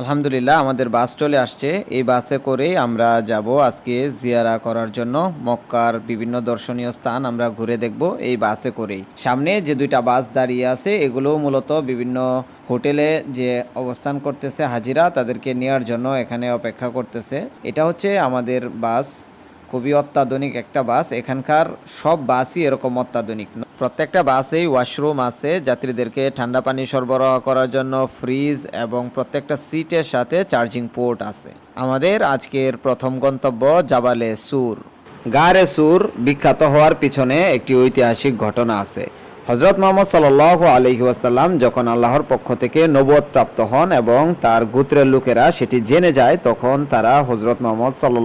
আলহামদুলিল্লাহ, আমাদের বাস চলে আসছে। এই বাসে করে আমরা যাব আজকে জিয়ারা করার জন্য। মক্কার বিভিন্ন দর্শনীয় স্থান আমরা ঘুরে দেখব এই বাসে করেই। সামনে যে দুইটা বাস দাঁড়িয়ে আছে এগুলো মূলত বিভিন্ন হোটেলে যে অবস্থান করতেছে হাজিরা, তাদেরকে নেওয়ার জন্য এখানে অপেক্ষা করতেছে। এটা হচ্ছে আমাদের বাস। খুবই অত্যাধুনিক একটা বাস। এখানকার সব বাসই এরকম অত্যাধুনিক। প্রত্যেকটা বাসেই ওয়াশরুম আছে, যাত্রীদেরকে ঠান্ডা পানি সরবরাহ করার জন্য ফ্রিজ এবং প্রত্যেকটা সিটের সাথে চার্জিং পোর্ট আছে। আমাদের আজকের প্রথম গন্তব্য জাবালে সুর। গারে সুর বিখ্যাত হওয়ার পিছনে একটি ঐতিহাসিক ঘটনা আছে। হজরত মোহাম্মদ সাল আলহি ওয়াসাল্লাম যখন আল্লাহর পক্ষ থেকে নবদ প্রাপ্ত হন এবং তার গোত্রের লোকেরা সেটি জেনে যায়, তখন তারা হজরত মোহাম্মদ সাল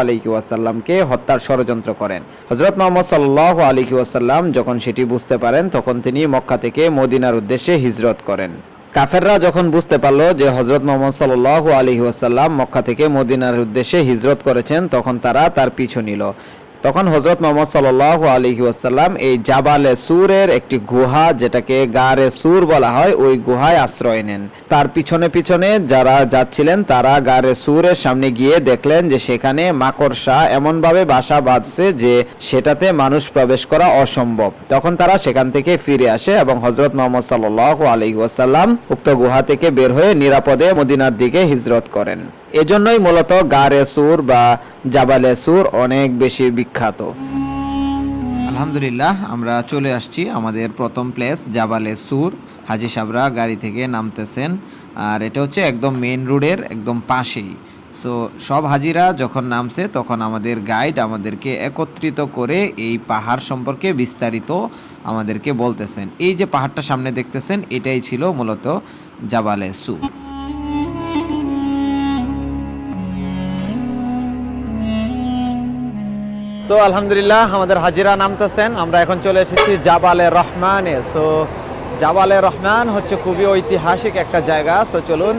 আলহি ওয়াসাল্লামকে হত্যার ষড়যন্ত্র করেন। হজরত মোহাম্মদ সাল আলহি ওয়াসাল্লাম যখন সেটি বুঝতে পারেন, তখন তিনি মক্কা থেকে মদিনার উদ্দেশ্যে হিজরত করেন। কাফেররা যখন বুঝতে পারল যে হজরত মোহাম্মদ সাল আলহি ওয়াসাল্লাম মক্কা থেকে মদিনার উদ্দেশ্যে হিজরত করেছেন, তখন তারা তার পিছু নিল। তখন হজরত মোহাম্মদ সাল আলহি ওয়াসাল্লাম এই জাবালে সুরের একটি গুহা যেটাকে গারে সুর বলা হয়, ওই গুহায় আশ্রয় নেন। তার পিছনে পিছনে যারা যাচ্ছিলেন, তারা গারে সুরের সামনে গিয়ে দেখলেন যে সেখানে মাকড়সা এমনভাবে বাসা বাঁধছে যে সেটাতে মানুষ প্রবেশ করা অসম্ভব। তখন তারা সেখান থেকে ফিরে আসে এবং হজরত মোহাম্মদ সাল আলহি ওয়াসাল্লাম উক্ত গুহা থেকে বের হয়ে নিরাপদে মদিনার দিকে হিজরত করেন। এজন্যই মূলত গারে সুর বা জাবালে সুর অনেক বেশি বিখ্যাত। আলহামদুলিল্লাহ, আমরা চলে আসছি আমাদের প্রথম প্লেস জাবালে সুর। হাজি সাবরা গাড়ি থেকে নামতেছেন, আর এটা হচ্ছে একদম মেন রোডের একদম পাশেই। সো সব হাজিরা যখন নামছে, তখন আমাদের গাইড আমাদেরকে একত্রিত করে এই পাহাড় সম্পর্কে বিস্তারিত আমাদেরকে বলতেছেন। এই যে পাহাড়টা সামনে দেখতেছেন, এটাই ছিল মূলত জাবালে সুর। সো আলহামদুলিল্লাহ, আমাদের হাজিরা নামতেছেন। আমরা এখন চলে এসেছি জাবালে রহমানে। সো জাবালে রহমান হচ্ছে খুবই ঐতিহাসিক একটা জায়গা। সো চলুন,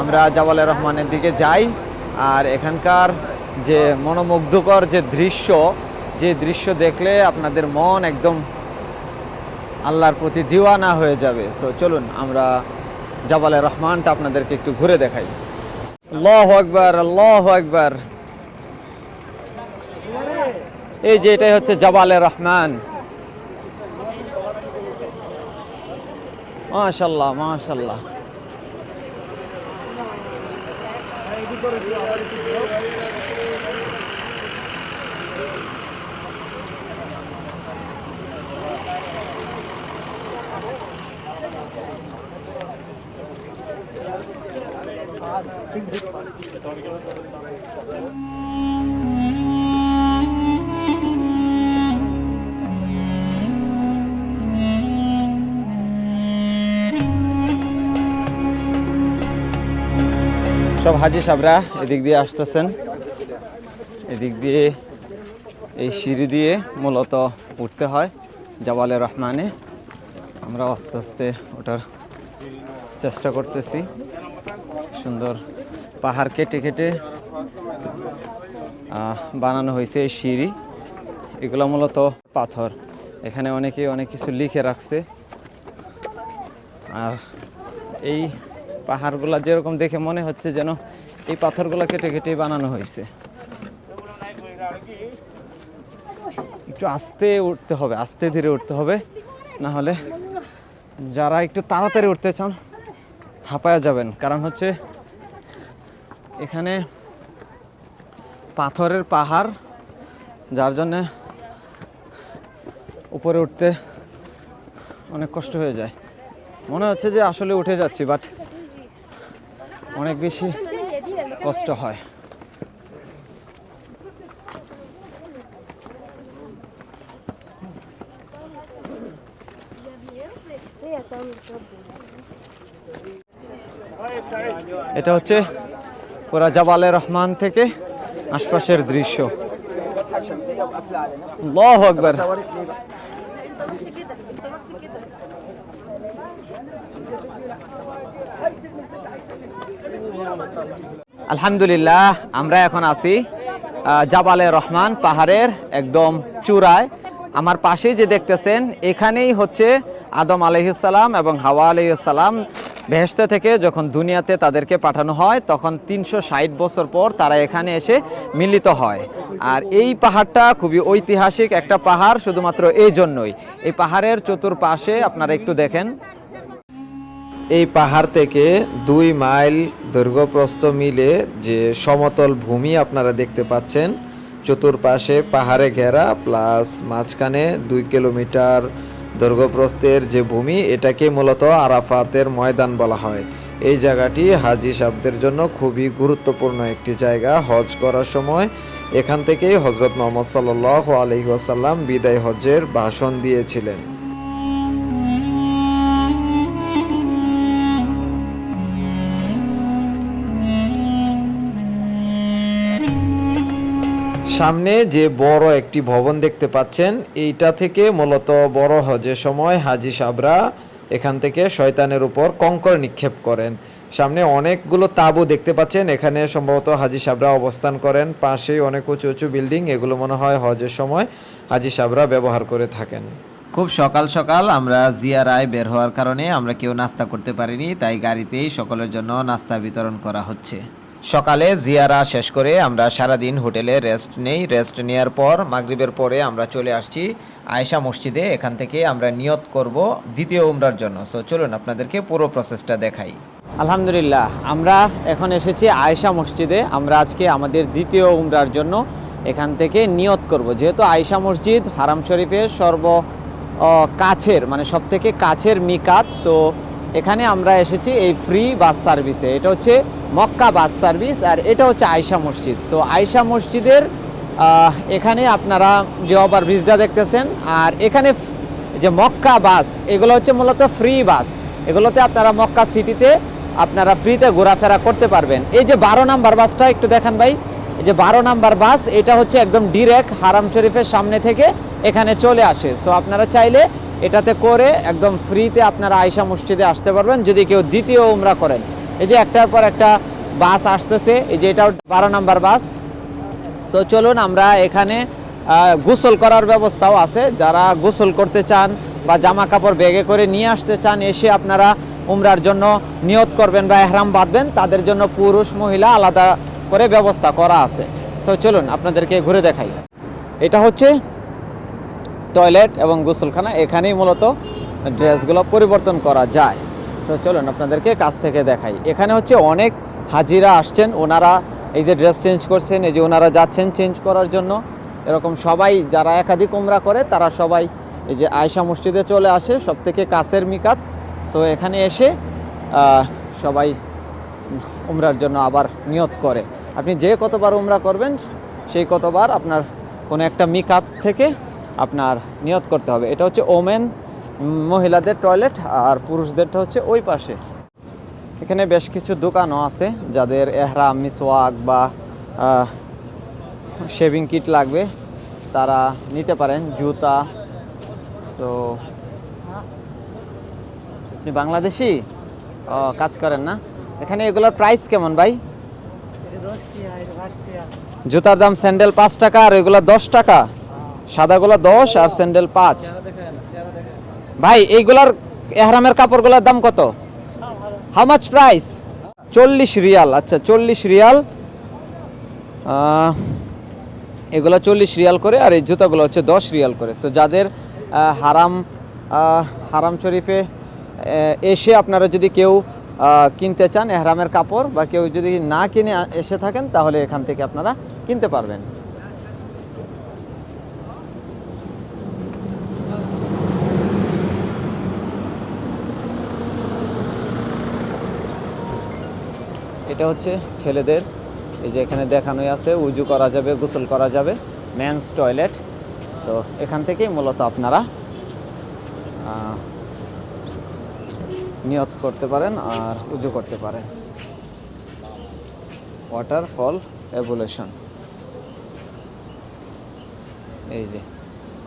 আমরা জাবালে রহমানের দিকে যাই। আর এখানকার যে মনোমুগ্ধকর যে দৃশ্য যে দৃশ্য দেখলে আপনাদের মন একদম আল্লাহর প্রতি দিওয়ানা হয়ে যাবে। সো চলুন, আমরা জাবালে রহমানটা আপনাদেরকে একটু ঘুরে দেখাই। আল্লাহ আকবার আল্লাহ আকবার। এই যে এটাই হচ্ছে জবালে রহমান। মাশাল্লাহ মাশাল্লাহ। সব হাজি সাবরা এদিক দিয়ে আসতেছেন। এদিক দিয়ে এই সিঁড়ি দিয়ে মূলত উঠতে হয় জওয়ালে রহমানে। আমরা আস্তে আস্তে ওঠার চেষ্টা করতেছি। সুন্দর পাহাড় কেটে কেটে বানানো হয়েছে এই সিঁড়ি। এগুলো মূলত পাথর। এখানে অনেকে অনেক কিছু লিখে রাখছে। আর এই পাহাড়গুলা যেরকম দেখে মনে হচ্ছে যেন এই পাথরগুলো কেটে কেটে বানানো হয়েছে। একটু আস্তে উঠতে হবে, আস্তে ধীরে উঠতে হবে, না হলে যারা একটু তাড়াতাড়ি উঠতে চান, হাঁপায়া যাবেন। কারণ হচ্ছে এখানে পাথরের পাহাড়, যার জন্যে উপরে উঠতে অনেক কষ্ট হয়ে যায়। মনে হচ্ছে যে আসলে উঠে যাচ্ছি বাট অনেক বেশি কষ্ট হয়। এটা হচ্ছে ওরা জাবালে রহমান থেকে আশপাশের দৃশ্য। আল্লাহু আকবার। আলহামদুলিল্লাহ, আমরা এখন আছি জাবালে রহমান পাহাড়ের একদম চূড়ায়। আমার পাশেই যে দেখতেছেন, এখানেই হচ্ছে আদম আলহিসাল্লাম এবং হাওয়া আলহিসাল্লাম বেহেশতে থেকে যখন দুনিয়াতে তাদেরকে পাঠানো হয়, তখন তিনশো ষাট বছর পর তারা এখানে এসে মিলিত হয়। আর এই পাহাড়টা খুবই ঐতিহাসিক একটা পাহাড়, শুধুমাত্র এই জন্যই। এই পাহাড়ের চতুর্পাশে আপনারা একটু দেখেন এই পাহাড় থেকে দুই মাইল দৈর্ঘ্যপ্রস্থ মিলে যে সমতল ভূমি আপনারা দেখতে পাচ্ছেন, চতুর্পাশে পাহাড়ে ঘেরা, প্লাস মাঝখানে দুই কিলোমিটার দৈর্ঘ্যপ্রস্থের যে ভূমি, এটাকে মূলত আরাফাতের ময়দান বলা হয়। এই জায়গাটি হাজি সাহেবদের জন্য খুবই গুরুত্বপূর্ণ একটি জায়গা। হজ করার সময় এখান থেকেই হজরত মোহাম্মদ সাল্লাহ আলহিহাসাল্লাম বিদায় হজের ভাষণ দিয়েছিলেন। সামনে যে বড় একটি ভবন দেখতে পাচ্ছেন, এইটা থেকে মূলত বড় হজের সময় হাজি সাবরা এখান থেকে শয়তানের উপর কঙ্কর নিক্ষেপ করেন। সামনে অনেকগুলো তাঁবু দেখতে পাচ্ছেন, এখানে সম্ভবত হাজি সাবরা অবস্থান করেন। পাশেই অনেক উঁচু উঁচু বিল্ডিং, এগুলো মনে হয় হজের সময় হাজি সাবরা ব্যবহার করে থাকেন। খুব সকাল সকাল আমরা জিয়ারায় বের হওয়ার কারণে আমরা কেউ নাস্তা করতে পারিনি, তাই গাড়িতেই সকলের জন্য নাস্তা বিতরণ করা হচ্ছে। সকালে জিয়ারা শেষ করে আমরা সারাদিন হোটেলে রেস্ট নেই। রেস্ট নেওয়ার পর মাগরিবের পরে আমরা চলে আসছি আয়েশা মসজিদে। এখান থেকে আমরা নিয়ত করব দ্বিতীয় উমরার জন্য। সো চলুন আপনাদেরকে পুরো প্রসেসটা দেখাই। আলহামদুলিল্লাহ, আমরা এখন এসেছি আয়েশা মসজিদে। আমরা আজকে আমাদের দ্বিতীয় উমরার জন্য এখান থেকে নিয়ত করব। যেহেতু আয়েশা মসজিদ হারাম শরীফের সর্ব কাছের মানে সব থেকে কাছের মিকাত সো এখানে আমরা এসেছি এই ফ্রি বাস সার্ভিসে এটা হচ্ছে মক্কা বাস সার্ভিস আর এটা হচ্ছে আয়েশা মসজিদ। সো আয়েশা মসজিদের এখানে আপনারা যে ওভার ব্রিজটা দেখতেছেন, আর এখানে যে মক্কা বাস এগুলো হচ্ছে মূলত ফ্রি বাস এগুলোতে আপনারা মক্কা সিটিতে আপনারা ফ্রিতে ঘোরাফেরা করতে পারবেন। এই যে বারো নাম্বার বাসটা একটু দেখান ভাই। এই যে বারো নাম্বার বাস এটা হচ্ছে একদম ডিরেক্ট হারাম শরীফের সামনে থেকে এখানে চলে আসে। সো আপনারা চাইলে এটাতে করে একদম ফ্রিতে আপনারা আয়সা মসজিদে আসতে পারবেন, যদি কেউ দ্বিতীয় উমরা করেন। এই যে একটার পর একটা বাস আসতেছে, এই যে এটা বারো নাম্বার বাস। সো চলুন আমরা এখানে গোসল করার ব্যবস্থাও আছে। যারা গোসল করতে চান বা জামা কাপড় ব্যাগে করে নিয়ে আসতে চান, এসে আপনারা উমরার জন্য নিয়ত করবেন বা এহরাম বাঁধবেন। তাদের জন্য পুরুষ, মহিলা আলাদা করে ব্যবস্থা করা আছে। সো চলুন আপনাদেরকে ঘুরে দেখাই। এটা হচ্ছে টয়লেট এবং গোসলখানা, এখানেই মূলত ড্রেসগুলো পরিবর্তন করা যায়। তো চলুন আপনাদেরকে কাছ থেকে দেখাই। এখানে হচ্ছে অনেক হাজিরা আসছেন, ওনারা এই যে ড্রেস চেঞ্জ করছেন, এই যে ওনারা যাচ্ছেন চেঞ্জ করার জন্য। এরকম সবাই যারা একাধিক উমরা করে, তারা সবাই এই যে আয়সা মসজিদে চলে আসে সব থেকে কাছের মিকাত। সো এখানে এসে সবাই উমরার জন্য আবার নিয়ত করে। আপনি যে কতবার উমরা করবেন, সেই কতবার আপনার কোনো একটা মিকাত থেকে আপনার নিয়ত করতে হবে। এটা হচ্ছে ওমেন মহিলাদের টয়লেট আর পুরুষদেরটা হচ্ছে ওই পাশে। এখানে বেশ কিছু দোকানও আছে যাদের এহরাম মিসওয়াক বা শেভিং কিট লাগবে। তারা নিতে পারেন জুতা। তো আপনি বাংলাদেশি? কাজ করেন না। এখানে এগুলোর প্রাইস কেমন ভাই? জুতার দাম স্যান্ডেল পাঁচ টাকা আর এগুলো দশ টাকা। সাদাগুলো দশ আর স্যান্ডেল পাঁচ। ভাই, এইগুলার এহরামের কাপড়গুলোর দাম কত? হাউ মাচ প্রাইস চল্লিশ রিয়াল আচ্ছা চল্লিশ রিয়াল। এগুলো চল্লিশ রিয়াল করে আর এই জুতাগুলো হচ্ছে দশ রিয়াল করে। সো যাদের হারাম হারাম শরীফে এসে আপনারা যদি কেউ কিনতে চান এহরামের কাপড় বা কেউ যদি না কিনে এসে থাকেন, তাহলে এখান থেকে আপনারা কিনতে পারবেন। এটা হচ্ছে ছেলেদের, এই যে এখানে দেখানোই আছে, উজু করা যাবে, গোসল করা যাবে মেন্স টয়লেট সো এখান থেকেই মূলত আপনারা নিয়ত করতে পারেন আর উজু করতে পারেন। ওয়াটার ফল এভুলেশন এই যে,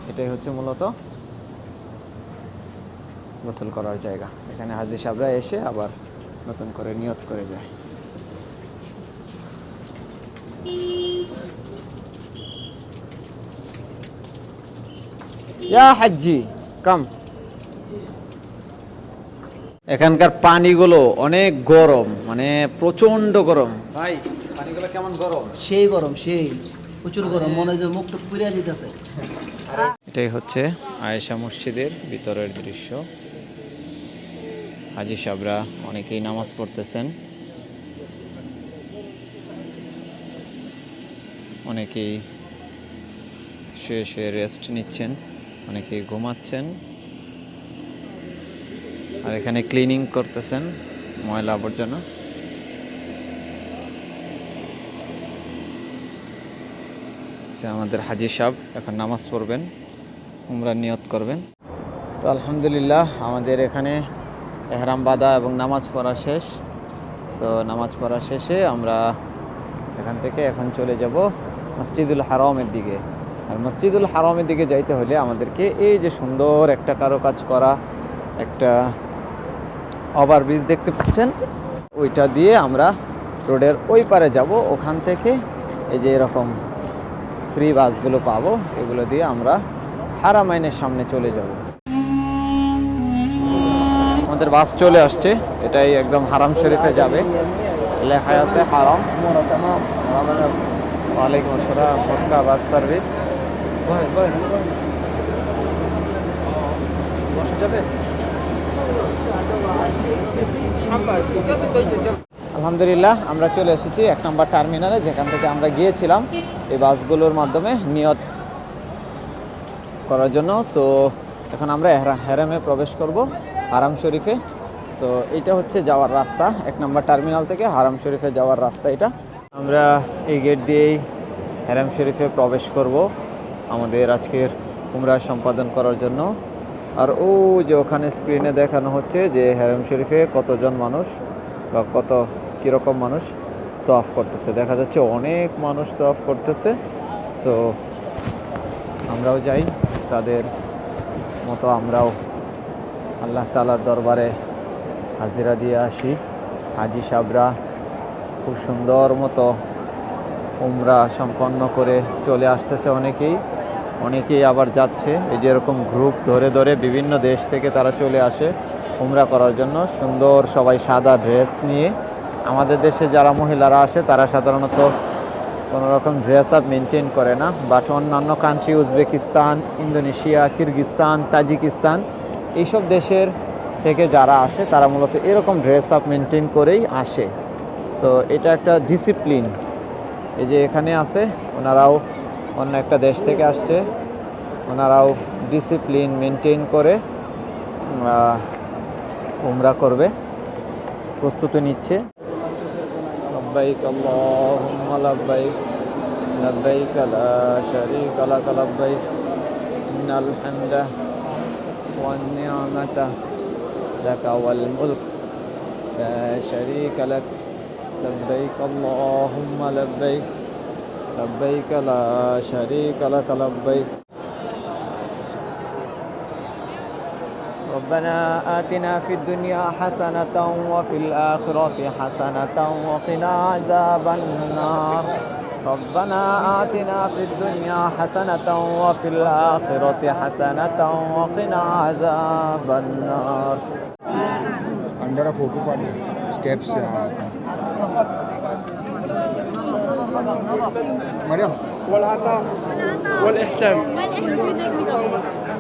এটাই হচ্ছে মূলত গোসল করার জায়গা। এখানে হাজির সাহেবরা এসে আবার নতুন করে নিয়ত করে যায়। ইয়া কাম। এখানকার পানিগুলো অনেক গরম মানে প্রচণ্ড গরম। ভাই পানিগুলো কেমন গরম? সেই গরম সেই। প্রচুর গরম মনে হয় মুখ টুক পুড়িয়া দিতেছে। এটাই হচ্ছে আয়েশা মসজিদের ভিতরের দৃশ্য। হাজি সাবরা অনেকেই নামাজ পড়তেছেন। অনেকেই শুয়ে শুয়ে রেস্ট নিচ্ছেন, অনেকেই ঘুমাচ্ছেন। আর এখানে ক্লিনিং করতেছেন ময়লা আবর্জনা। সে আমাদের হাজি সাহেব, এখন নামাজ পড়বেন, উমরা নিয়ত করবেন। তো আলহামদুলিল্লাহ, আমাদের এখানে এহরাম বাদা এবং নামাজ পড়া শেষ। তো নামাজ পড়া শেষে আমরা এখান থেকে এখন চলে যাব। মসজিদুল হারমের দিকে। আর মসজিদুল হারমের দিকে যাইতে হলে আমাদেরকে এই যে সুন্দর একটা কারুকাজ করা, একটা ওভারব্রিজ দেখতে পাচ্ছেন, ওইটা দিয়ে আমরা রোডের ওই পারে যাব। ওখান থেকে এই যে এরকম ফ্রি বাসগুলো পাবো, এগুলো দিয়ে আমরা হারামাইনের সামনে চলে যাব। আমাদের বাস চলে আসছে, এটাই একদম হারাম শরীফে যাবে। লেখা আছে হারাম। ওয়ালাইকুম আসসালাম মক্কা বাস সার্ভিস। আলহামদুলিল্লাহ আমরা চলে এসেছি এক নম্বর টার্মিনালে যেখান থেকে আমরা গিয়েছিলাম এই বাসগুলোর মাধ্যমে নিয়ত করার জন্য। সো এখন আমরা হেরামে প্রবেশ করব হারাম শরীফে। সো এটা হচ্ছে যাওয়ার রাস্তা এক নম্বর টার্মিনাল থেকে হারাম শরীফে যাওয়ার রাস্তা এটা। আমরা এই গেট দিয়েই হেরাম শরীফে প্রবেশ করব আমাদের আজকের উমরা সম্পাদন করার জন্য। আর ও যে ওখানে স্ক্রিনে দেখানো হচ্ছে যে হেরাম শরীফে কতজন মানুষ বা কত কীরকম মানুষ তফ করতেছে। দেখা যাচ্ছে অনেক মানুষ তফ করতেছে। সো আমরাও যাই, তাদের মতো আমরাও আল্লাহ তালার দরবারে হাজিরা দিয়ে আসি। হাজি সাবরা খুব সুন্দর মতো উমরা সম্পন্ন করে চলে আসতেছে অনেকেই। অনেকেই আবার যাচ্ছে। এই যে এরকম গ্রুপ ধরে ধরে বিভিন্ন দেশ থেকে তারা চলে আসে উমরা করার জন্য। সুন্দর সবাই সাদা ড্রেস নিয়ে। আমাদের দেশে যারা মহিলারা আসে, তারা সাধারণত কোনো রকম ড্রেস আপ মেনটেন করে না। বাট অন্যান্য country Uzbekistan Indonesia Kyrgyzstan Tajikistan এইসব দেশের থেকে যারা আসে, তারা মূলত এরকম ড্রেস আপ মেনটেন করেই আসে। সো এটা একটা ডিসিপ্লিন এই যে এখানে আছে, ওনারাও অন্য একটা দেশ থেকে আসছে। ওনারাও ডিসিপ্লিন মেনটেন করে উমরা করবে, প্রস্তুতি নিচ্ছে। লব্বাইক আল্লাহুম্মা লব্বাইক লব্বাইক লা শারীকা لبيك اللهم لبيك لبيك لا شريك لك لبيك ربنا آتنا في الدنيا حسنة وفي الآخرة حسنة وقنا عذاب النار ربنا آتنا في الدنيا حسنة وفي الآخرة حسنة وقنا عذاب النار अंदर फोटो पाडले स्टेप्स مريم والعطاء والإحسان. والإحسان.